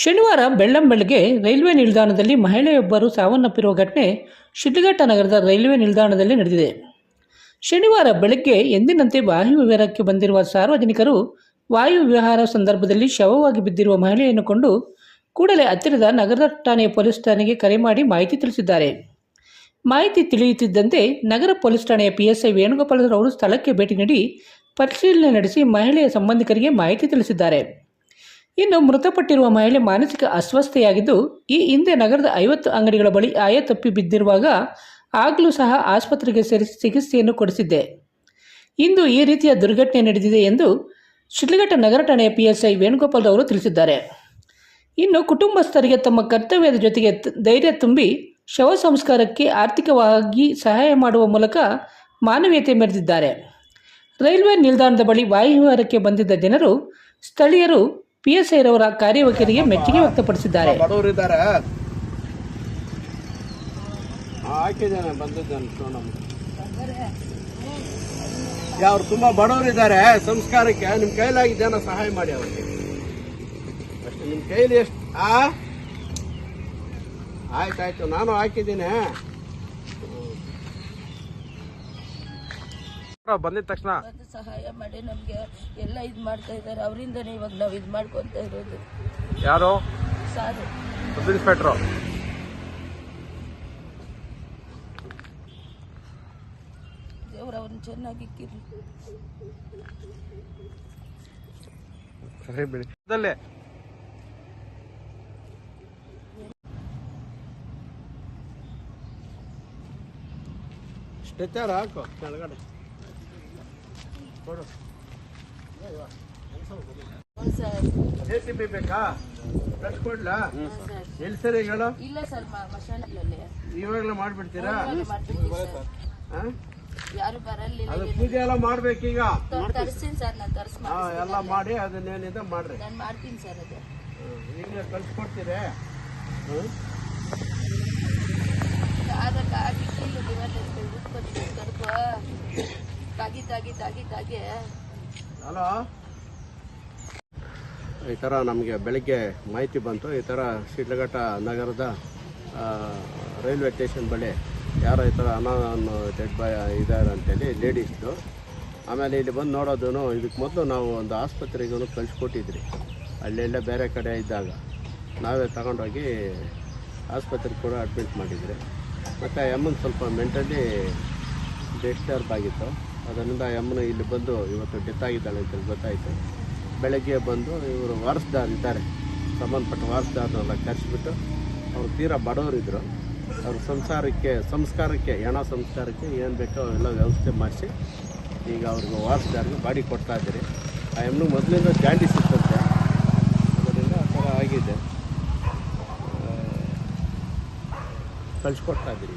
ಶನಿವಾರ ಬೆಳ್ಳಂಬೆಳಗ್ಗೆ ರೈಲ್ವೆ ನಿಲ್ದಾಣದಲ್ಲಿ ಮಹಿಳೆಯೊಬ್ಬರು ಸಾವನ್ನಪ್ಪಿರುವ ಘಟನೆ ಶಿಡ್ಲಘಟ್ಟ ನಗರದ ರೈಲ್ವೆ ನಿಲ್ದಾಣದಲ್ಲಿ ನಡೆದಿದೆ. ಶನಿವಾರ ಬೆಳಗ್ಗೆ ಎಂದಿನಂತೆ ವಾಯು ವಿಹಾರಕ್ಕೆ ಬಂದಿರುವ ಸಾರ್ವಜನಿಕರು ವಾಯು ವಿಹಾರ ಸಂದರ್ಭದಲ್ಲಿ ಶವವಾಗಿ ಬಿದ್ದಿರುವ ಮಹಿಳೆಯನ್ನು ಕೊಂಡು ಕೂಡಲೇ ಹತ್ತಿರದ ನಗರದ ಠಾಣೆಯ ಪೊಲೀಸ್ ಠಾಣೆಗೆ ಕರೆ ಮಾಡಿ ಮಾಹಿತಿ ತಿಳಿಸಿದ್ದಾರೆ. ಮಾಹಿತಿ ತಿಳಿಯುತ್ತಿದ್ದಂತೆ ನಗರ ಪೊಲೀಸ್ ಠಾಣೆಯ ಪಿಎಸ್ಐ ವೇಣುಗೋಪಾಲರವರು ಸ್ಥಳಕ್ಕೆ ಭೇಟಿ ನೀಡಿ ಪರಿಶೀಲನೆ ನಡೆಸಿ ಮಹಿಳೆಯ ಸಂಬಂಧಿಕರಿಗೆ ಮಾಹಿತಿ ತಿಳಿಸಿದ್ದಾರೆ. ಇನ್ನು ಮೃತಪಟ್ಟಿರುವ ಮಹಿಳೆ ಮಾನಸಿಕ ಅಸ್ವಸ್ಥೆಯಾಗಿದ್ದು, ಈ ಹಿಂದೆ ನಗರದ ಐವತ್ತು ಅಂಗಡಿಗಳ ಬಳಿ ಆಯ ತಪ್ಪಿ ಬಿದ್ದಿರುವಾಗ ಆಗಲೂ ಸಹ ಆಸ್ಪತ್ರೆಗೆ ಸೇರಿಸಿ ಚಿಕಿತ್ಸೆಯನ್ನು ಕೊಡಿಸಿದ್ದೆ. ಇಂದು ಈ ರೀತಿಯ ದುರ್ಘಟನೆ ನಡೆದಿದೆ ಎಂದು ಶಿಡ್ಲಘಟ್ಟ ನಗರ ಠಾಣೆಯ ಪಿಎಸ್ಐ ವೇಣುಗೋಪಾಲ್ ಅವರು ತಿಳಿಸಿದ್ದಾರೆ. ಇನ್ನು ಕುಟುಂಬಸ್ಥರಿಗೆ ತಮ್ಮ ಕರ್ತವ್ಯದ ಜೊತೆಗೆ ಧೈರ್ಯ ತುಂಬಿ ಶವ ಸಂಸ್ಕಾರಕ್ಕೆ ಆರ್ಥಿಕವಾಗಿ ಸಹಾಯ ಮಾಡುವ ಮೂಲಕ ಮಾನವೀಯತೆ ಮೆರೆದಿದ್ದಾರೆ. ರೈಲ್ವೆ ನಿಲ್ದಾಣದ ಬಳಿ ವಾಯುವಿಹಾರಕ್ಕೆ ಬಂದಿದ್ದ ಜನರು ಸ್ಥಳೀಯರು ಪಿಎಸ್ಐರವರ ಕಾರ್ಯವೈಖರಿಗೆ ಮೆಚ್ಚುಗೆ ವ್ಯಕ್ತಪಡಿಸಿದ್ದಾರೆ. ಅವ್ರು ತುಂಬಾ ಬಡವರಿದ್ದಾರೆ ಸಂಸ್ಕಾರಕ್ಕೆ ನಿಮ್ ಕೈಲಾಗಿದ್ದೇನೋ ಸಹಾಯ ಮಾಡಿ ಅವ್ರಿಗೆ. ಅಷ್ಟೇ, ನಿಮ್ ಕೈಲಿ ಎಷ್ಟು ಆಯ್ತಾಯ್ತು ನಾನು ಹಾಕಿದ್ದೀನಿ. ಬಂದಿದ ತಕ್ಷಣ ಸಹಾಯ ಮಾಡಿ ನಮಗೆ ಎಲ್ಲ ಇದು ಮಾಡ್ತಾ ಇದ್ದಾರೆ. ಅವರಿಂದನೇ ಇವಾಗ ನಾವು ಇದು ಮಾಡ್ಕೊತ ಇರೋದು. ಯಾರು? ಸಾರು. ಸಬ್ ಇನ್ಸ್ಪೆಕ್ಟ್ರು ದೇವ್ರ ಅವ್ರನ್ನ ಚೆನ್ನಾಗಿ ಇಕ್ಕಿರ್ಲಿ ಸರಿ ಬಿಡಿ. ಅದಲ್ಲೇ ಸ್ಟ್ರೆಚರ್ ಹಾಕು ಕೆಳಗಡೆ. ಕೊಡು ಹ್ಞೂ ಸರ್ ಜೆ ಸಿ ಬಿ ಬೇಕಾ? ಕಟ್ ಕೊಡ್ಲಾ? ಎಲ್ಲಿ ಸರಿ ಹೇಳು ಇಲ್ಲ ಸರ್ ಮಶಾನಗಳಲ್ಲಿ ಇವಾಗಲೇ ಮಾಡ್ಬಿಡ್ತೀರಾ? ಮಾಡ್ಬಿಡ್ತೀವಿ ಸರ್. ಹಾ? ಯಾರು ಬರಲಿಲ್ಲ ಅದು ಪೂಜೆ ಎಲ್ಲ ಮಾಡ್ಬೇಕೀಗ? ತರಿಸ್ತೀನಿ ಸರ್ ನಾನು ತರಿಸ್ ಹಾ ಎಲ್ಲ ಮಾಡಿ ಅದನ್ನೇನಿದೆ ಮಾಡ್ರಿ. ನಾನು ಮಾಡ್ತೀನಿ ಸರ್ ಅದು. ಹ್ಮ್. ಈಗಲೇ ಕಳ್ಸ್ಕೊಡ್ತೀರಿ? ಹ್ಮ್ ಹಲೋ? ಈ ಥರ ನಮಗೆ ಬೆಳಗ್ಗೆ ಮಾಹಿತಿ ಬಂತು. ಈ ಥರ ಶಿಡ್ಲಘಟ್ಟ ನಗರದ ರೈಲ್ವೆ ಸ್ಟೇಷನ್ ಬಳಿ ಯಾರೋ ಈ ಥರ ಅನ್ನ ಡೆಡ್ ಬಾಯ್ ಇದ್ದಾರೆ ಅಂತೇಳಿ ಲೇಡೀಸ್ದು. ಆಮೇಲೆ ಇಲ್ಲಿ ಬಂದು ನೋಡೋದು ಇದಕ್ಕೆ ಮೊದಲು ನಾವು ಒಂದು ಆಸ್ಪತ್ರೆಗೂ ಕಳಿಸ್ಕೊಟ್ಟಿದ್ರಿ. ಅಲ್ಲೆಲ್ಲ ಬೇರೆ ಕಡೆ ಇದ್ದಾಗ ನಾವೇ ತಗೊಂಡೋಗಿ ಆಸ್ಪತ್ರೆಗೆ ಕೂಡ ಅಡ್ಮಿಟ್ ಮಾಡಿದ್ರಿ. ಮತ್ತು ಎಮ್ಮನ್ ಸ್ವಲ್ಪ ಮೆಂಟಲಿ ಡಿಸ್ಟರ್ಬ್ ಆಗಿತ್ತು. ಅದರಿಂದ ಎಮ್ಮನು ಇಲ್ಲಿ ಬಂದು ಇವತ್ತು ಡೆತ್ ಆಗಿದ್ದಾಳೆ ಅಂತೇಳಿ ಗೊತ್ತಾಯಿತು. ಬೆಳಗ್ಗೆ ಬಂದು ಇವರು ವಾರಸ್ದಾರ್ ಇದ್ದಾರೆ. ಸಂಬಂಧಪಟ್ಟ ವಾರಸ್ದಾರನ್ನೆಲ್ಲ ಕರೆಸಿಬಿಟ್ಟು ಅವರು ತೀರಾ ಬಡವರಿದ್ದರು ಅವ್ರ ಸಂಸಾರಕ್ಕೆ, ಸಂಸ್ಕಾರಕ್ಕೆ, ಹೆಣ ಸಂಸ್ಕಾರಕ್ಕೆ ಏನು ಬೇಕೋ ಅವೆಲ್ಲ ವ್ಯವಸ್ಥೆ ಮಾಡಿಸಿ ಈಗ ಅವ್ರಿಗೆ ವಾರಸ್ದಾರಿಗೆ ಬಾಡಿ ಕೊಡ್ತಾ ಇದ್ದೀರಿ. ಆ ಎಮ್ಮನು ಮೊದಲಿಂದ ಜಾಂಡಿ ಇತ್ತಂತೆ ಅದರಿಂದ ಆ ಥರ ಆಗಿದೆ. ಕಳಿಸ್ಕೊಡ್ತಾ ಇದ್ದೀರಿ.